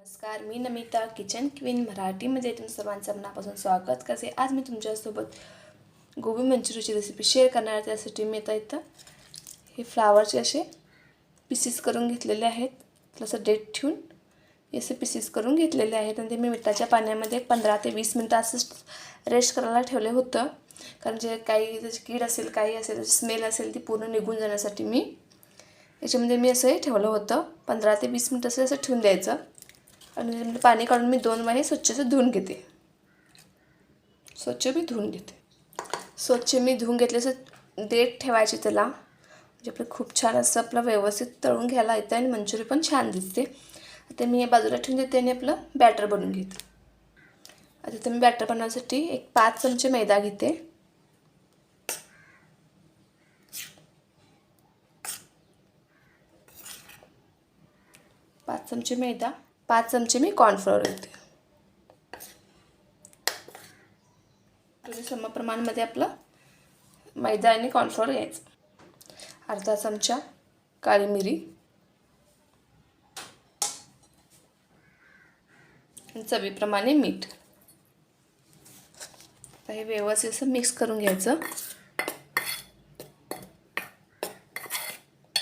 नमस्कार मी Namita kitchen queen मराठीमध्ये तुमचं सर्वांचं मनापासून स्वागत करते. आज मी तुमच्यासोबत गोबी मंचुरियनची रेसिपी शेअर करणार आहे. त्यासाठी मी आता इथं हे फ्लावरचे असे पीसेस करून घेतलेले आहेत. त्याला असं डेट ठेवून हे असे पीसेस करून घेतलेले आहेत आणि ते मी मिठाच्या पाण्यामध्ये पंधरा ते वीस मिनटं असं रेस्ट करायला ठेवले होतं. कारण जे काही त्याची कीड असेल काही असेल त्याची स्मेल असेल ती पूर्ण निघून जाण्यासाठी मी याच्यामध्ये मी असं हे ठेवलं होतं. पंधरा ते वीस मिनटं असं असं ठेवून द्यायचं. आणि पाणी काढून मी दोन महिने स्वच्छचं धुवून घेते. स्वच्छ मी धुवून घेते. स्वच्छ मी धुवून घेतले असं देठ ठेवायचे त्याला. म्हणजे आपलं खूप छान असं आपलं व्यवस्थित तळून घ्यायला येतं आणि मंचुरी पण छान दिसते. आता मी हे बाजूला ठेवून देते आणि आपलं बॅटर बनवून घेते. आता तर मी बॅटर बनवण्यासाठी एक पाच चमचे मैदा घेते. पाच चमचे मैदा. पाच चमचे मी कॉर्नफ्लोअर घेते तुम्ही समप्रमाणमध्ये आपलं मैदा आणि कॉर्नफ्लोअर घ्यायचं अर्धा चमचा काळी मिरी. चवीप्रमाणे मीठ. आता हे व्यवस्थित असं मिक्स करून घ्यायचं.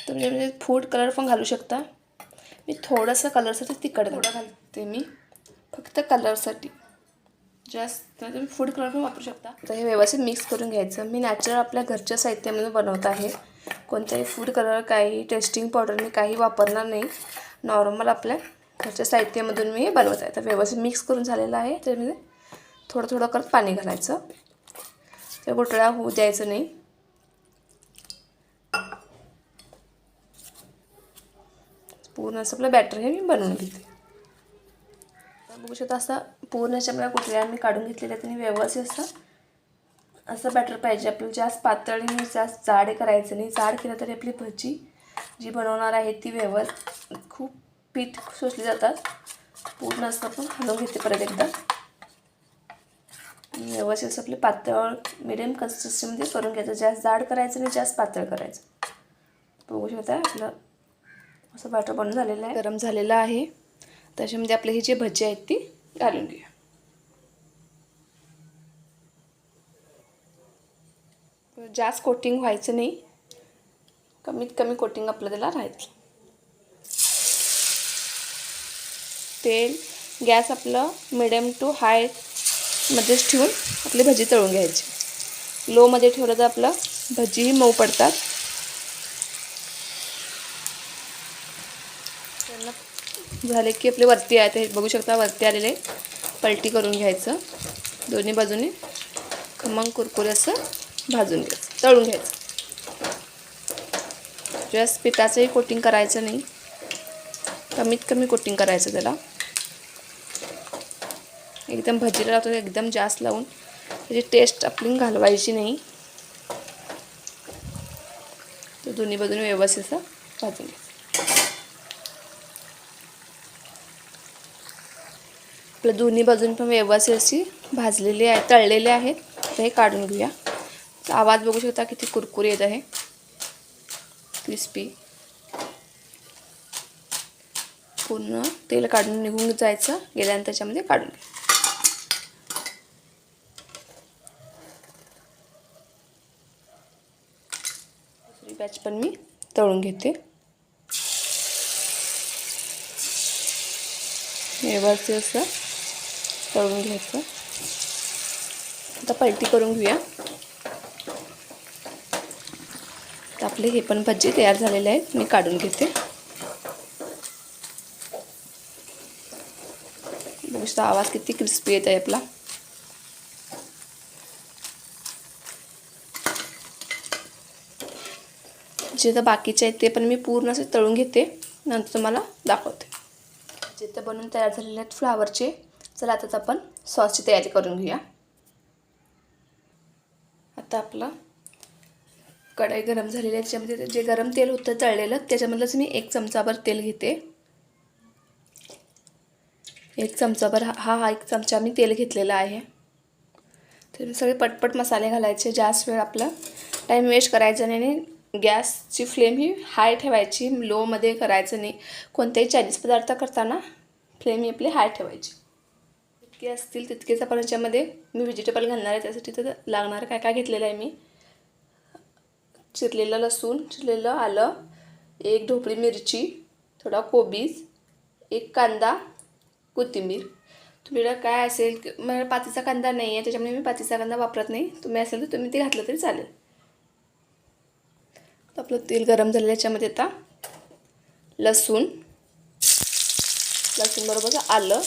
तुम्ही म्हणजे फूड कलर पण घालू शकता. मी थोडंसं कलरसाठी तिखट थोडं घालते मी. फक्त कलरसाठी जास्त तुम्ही फूड कलर पण वापरू शकता. तर हे व्यवस्थित मिक्स करून घ्यायचं. मी नॅचरल आपल्या घरच्या साहित्यामधून बनवत आहे. कोणत्याही फूड कलर काही टेस्टिंग पावडर मी काही वापरणार नाही. नॉर्मल आपल्या घरच्या साहित्यामधून मी हे बनवत आहे. तर व्यवस्थित मिक्स करून झालेलं आहे. त्यामध्ये थोडं थोडं करत पाणी घालायचं. ते गुटळ्या होऊ द्यायचं नाही. पूर्ण असं आपलं बॅटर हे मी बनवून घेते. बघू शकता असं पूर्ण अशा आपल्या कुठल्या मी काढून घेतलेल्या आहेत आणि व्यवस्थित असं असं बॅटर पाहिजे. आपल्याला जास्त पातळ आणि जास्त जाड करायचं नाही. जाड केलं तरी आपली भजी जी बनवणार आहे ती व्यवस्थित खूप पीठ शोषली जातात. पूर्ण असं आपण हलवून घेते परत एकदा. व्यवस्थित असं आपले पातळ मिडियम कन्सिस्टन्सीमध्ये करून घ्यायचं. जास्त जाड करायचं नाही जास्त पातळ करायचं. बघू शकता आपलं असं बॅटर बनून झालेलं आहे. गरम झालेलं आहे. त्याच्यामध्ये म्हणजे आपले ही जी भजी आहेत ती घालून घेऊया. जास्त कोटिंग व्हायचं नाही. कमीत कमी कोटिंग आपलं त्याला राहायचं. तेल गॅस आपलं मिडियम टू हाय मध्येच ठेवून आपली भजी तळून घ्यायची. लोमध्ये ठेवलं तर आपलं भजीही मऊ पडतात. झाले की आपले वरती आहेत हे बघू शकता वरती आलेले पलटी करून घ्यायचं. दोन्ही बाजूने खमंग कुरकुरे असं भाजून घ्यायचं तळून घ्यायचं. जस्ट पिठाचंही कोटिंग करायचं नाही. कमीत कमी कोटिंग करायचं त्याला. एकदम भजीला लावतो एकदम जास्त लावून. त्याची टेस्ट आपली घालवायची नाही. तर दोन्ही बाजूने व्यवस्थित असं भाजून घ्यायचं. आपल्या दोन्ही बाजून पण व्यवस्थित अशी भाजलेली आहे तळलेले आहेत. तर हे काढून घेऊया. आवाज बघू शकता किती कुरकुरी येत आहे. क्रिस्पी. पूर्ण तेल काढून निघून जायचं. गेल्यानंतर त्याच्यामध्ये काढून घ्या दुसरी बॅच पण मी तळून घेते. व्यवस्थित असं. तळून घ्यायचं. आता पलटी करून घेऊया. तर आपले हे पण भजी तयार झालेले आहेत. मी काढून घेते. बघू आवाज किती क्रिस्पी येत आहे आपला. जे तर बाकीचे आहेत ते पण मी पूर्ण असे तळून घेते. नंतर तुम्हाला दाखवते. जे तर बनवून तयार झालेले आहेत फ्लावरचे. चला आताच आपण सॉसची तयारी करून घेऊया. आता आपलं कढाई गरम झालेली आहे त्याच्यामध्ये जे गरम तेल होतं तळलेलं त्याच्यामधलंच मी एक चमचाभर तेल घेते. एक चमचाभर हा हा एक चमचा मी तेल घेतलेला आहे. तर सगळे पटपट मसाले घालायचे जास्त वेळ आपला टाईम वेस्ट करायचा नाही आणि गॅसची फ्लेम ही हाय ठेवायची लोमध्ये करायचं नाही. कोणत्याही चायनीज पदार्थ करताना फ्लेम ही आपली हाय ठेवायची. जितके असतील तितकेच आपण याच्यामध्ये मी व्हेजिटेबल घालणार आहे. त्यासाठी तर लागणारं काय काय घेतलेलं आहे मी? चिरलेलं लसूण चिरलेलं आलं एक ढोपळी मिरची थोडा कोबीज एक कांदा कोथिंबीर. तुमच्याकडे काय असेल की- मला पातीचा कांदा नाही आहे त्याच्यामुळे मी पातीचा कांदा वापरत नाही. तुम्ही असेल तर तुम्ही ते घातलं तरी चालेल. तर आपलं तेल गरम झालेलं याच्यामध्ये आता. लसूण. लसूण बरोबर आलं.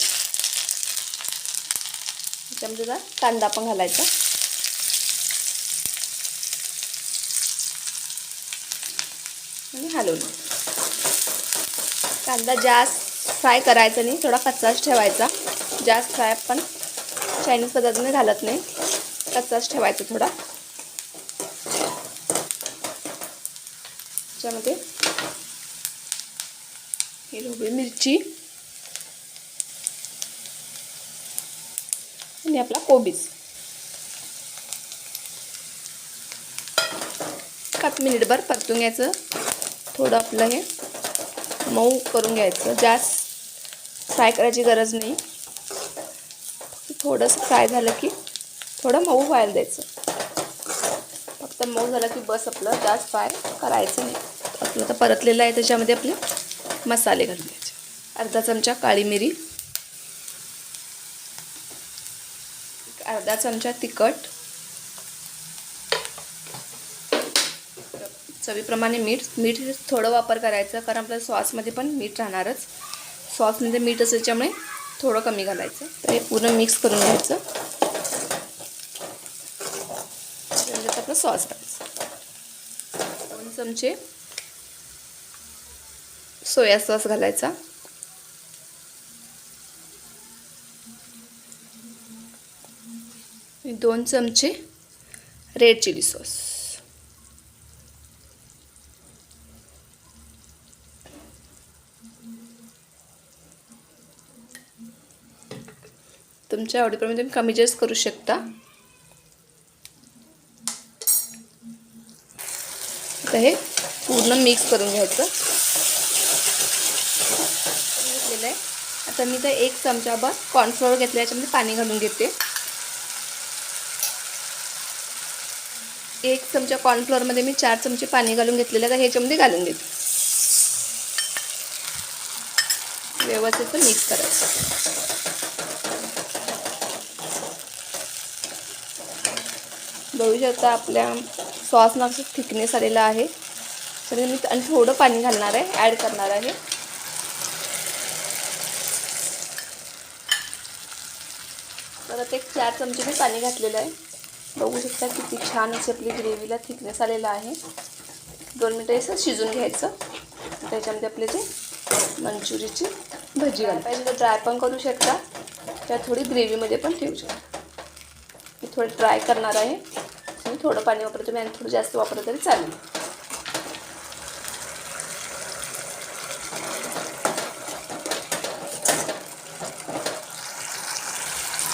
त्यामध्ये जरा कांदा पण घालायचा. आणि हलवलं कांदा जास्त फ्राय करायचा नाही थोडा कच्चाच ठेवायचा. जास्त फ्राय पण चायनीज पदार्थाने घालत नाही कच्चाच ठेवायचा थोडा. त्याच्यामध्ये हिरवी मिरची आणि आपला कोबीज. पाच मिनिटभर परतून घ्यायचं. थोडं आपलं हे मऊ करून घ्यायचं. जास्त फ्राय करायची गरज नाही. थोडंसं फ्राय झालं की थोडं मऊ व्हायला द्यायचं. फक्त मऊ झालं की बस आपलं जास्त फ्राय करायचं नाही. आपलं तर परतलेलं आहे त्याच्यामध्ये आपले मसाले घालून घ्यायचे. अर्धा चमचा काळी मिरी. अर्धा चमचा तिखट. चवीप्रमाणे मीठ. मीठ थोडं वापर करायचं कारण आपल्या सॉसमध्ये पण मीठ राहणारच. सॉसमध्ये मीठ असल्याच्यामुळे थोडं कमी घालायचं. तर हे पूर्ण मिक्स करून घ्यायचं. त्याच्यात आपलं सॉस घालायचं दोन चमचे सोया सॉस घालायचा. आणि दोन चमचे रेड चिली सॉस तुमच्या आवडीप्रमाणे तुम्ही कमी जास्त करू शकता. आता हे पूर्ण मिक्स करून घ्यायचं. घेतलेलं आहे. आता मी तर एक चमचाभर कॉर्नफ्लॉवर घेतलं याच्यामध्ये पाणी घालून घेते. चमचा कॉर्नफ्लोअरमध्ये मी चार चमचे पाणी घालून घेतलेलं आहे. हे ह्याच्यामध्ये घालून घेते व्यवस्थित मिक्स करायचं. बघू शकता आपल्या सॉसना असं थिकनेस आलेला आहे. तर मी आणि थोडं पाणी घालणार आहे. ॲड करणार आहे. परत एक चार चमचे मी पाणी घातलेलं आहे. बघू शकता किती छान अशी आपली ग्रेव्हीला थिकनेस आलेला आहे. दोन मिनटं असं शिजून घ्यायचं. त्याच्यामध्ये आपले जे मंचुरीची भजी घालायला पाहिजे तर ड्राय पण करू शकता. त्या थोडी ग्रेव्हीमध्ये पण ठेवू शकता. मी थोडं ड्राय करणार आहे. आणि थोडं पाणी वापरतो. तुम्ही आणि थोडं जास्त वापरलं तरी चालेल.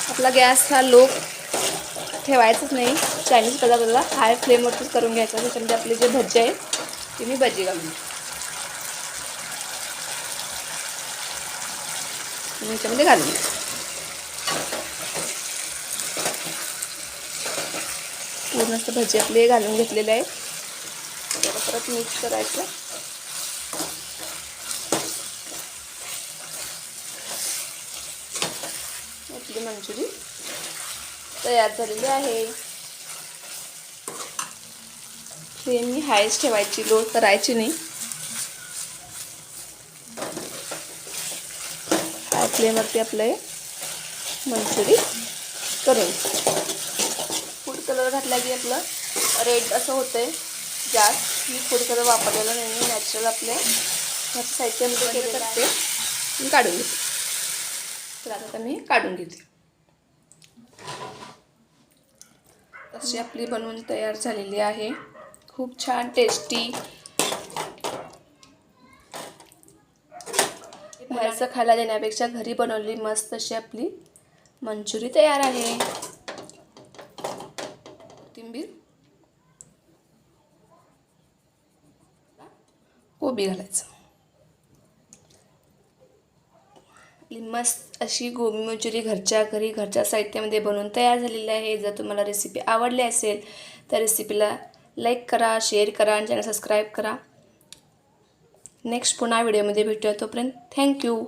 आपला गॅस हा लो ठेवायचंच नाही. चायनीज पदार्थाला हाय फ्लेमवरतीच करून घ्यायचं. त्याच्यामध्ये आपले जे भजी आहेत ते मी भजी घालून याच्यामध्ये घालून पूर्ण असं भजी आपले घालून घेतलेले आहे. त्याला परत मिक्स करायचं. आपली मंचुरी. तयार झालेली आहे. फ्लेम मी हायच ठेवायची लो करायची नाही. हाय फ्लेमवरती आपलं मंचुरी करून. फूड कलर घातला की आपलं रेड असं होतं आहे जास्त मी फूड कलर वापरलेला नाही नॅचरल आपले ह्याचं साहित्यामध्ये केलेलं आहे. मी काढून घेते. तर आता मी काढून घेते. अशी आपली बनवून तयार झालेली आहे. खूप छान टेस्टी बाहेरचं खायला देण्यापेक्षा घरी बनवलेली मस्त अशी आपली मंचुरी तयार आहे. कोथिंबीर. कोबी घालायचं. आपली मस्त अशी गोबी मंचुरी घरच्या घरी घरच्या साहित्यामध्ये बनवून तयार झालेली आहे. जर तुम्हाला रेसिपी आवडली असेल तर रेसिपीला लाईक करा शेअर करा आणि चॅनल सबस्क्राईब करा. नेक्स्ट पुन्हा व्हिडिओमध्ये भेटूया तोपर्यंत. थँक्यू